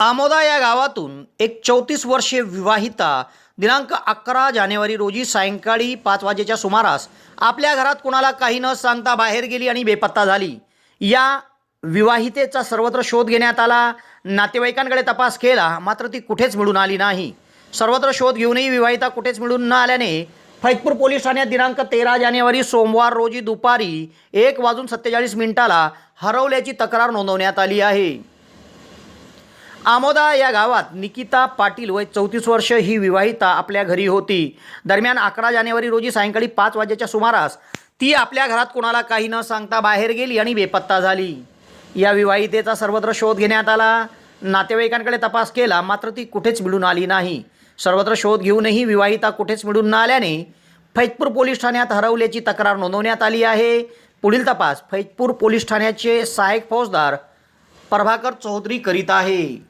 आमोदा या गावातून एक चौतीस वर्षीय विवाहिता दिनांक अकरा जानेवारी रोजी सायंकाळी पाच वाजेच्या सुमारास आपल्या घरात कोणाला काही न सांगता बाहेर गेली आणि बेपत्ता झाली. या विवाहितेचा सर्वत्र शोध घेण्यात आला. नातेवाईकांकडे तपास केला मात्र ती कुठेच मिळून आली नाही. सर्वत्र शोध घेऊनही विवाहिता कुठेच मिळून न आल्याने फैजपूर पोलीस ठाण्यात दिनांक तेरा जानेवारी सोमवार रोजी दुपारी एक वाजून सत्तेचाळीस मिनिटाला हरवल्याची तक्रार नोंदवण्यात आली आहे. आमोदा या गावात निकिता पाटील वय चौतीस वर्ष ही विवाहिता आपल्या घरी होती. दरम्यान अकरा जानेवारी रोजी सायंकाळी पाच वाजेच्या सुमारास ती आपल्या घरात कोणाला काही न सांगता बाहेर गेली आणि बेपत्ता झाली. या विवाहितेचा सर्वत्र शोध घेण्यात आला. नातेवाईकांकडे तपास केला मात्र ती कुठेच मिळून आली नाही. सर्वत्र शोध घेऊनही विवाहिता कुठेच मिळून न आल्याने फैजपूर पोलीस ठाण्यात हरवल्याची तक्रार नोंदवण्यात आली आहे. पुढील तपास फैजपूर पोलीस ठाण्याचे सहाय्यक फौजदार प्रभाकर चौधरी करीत आहे.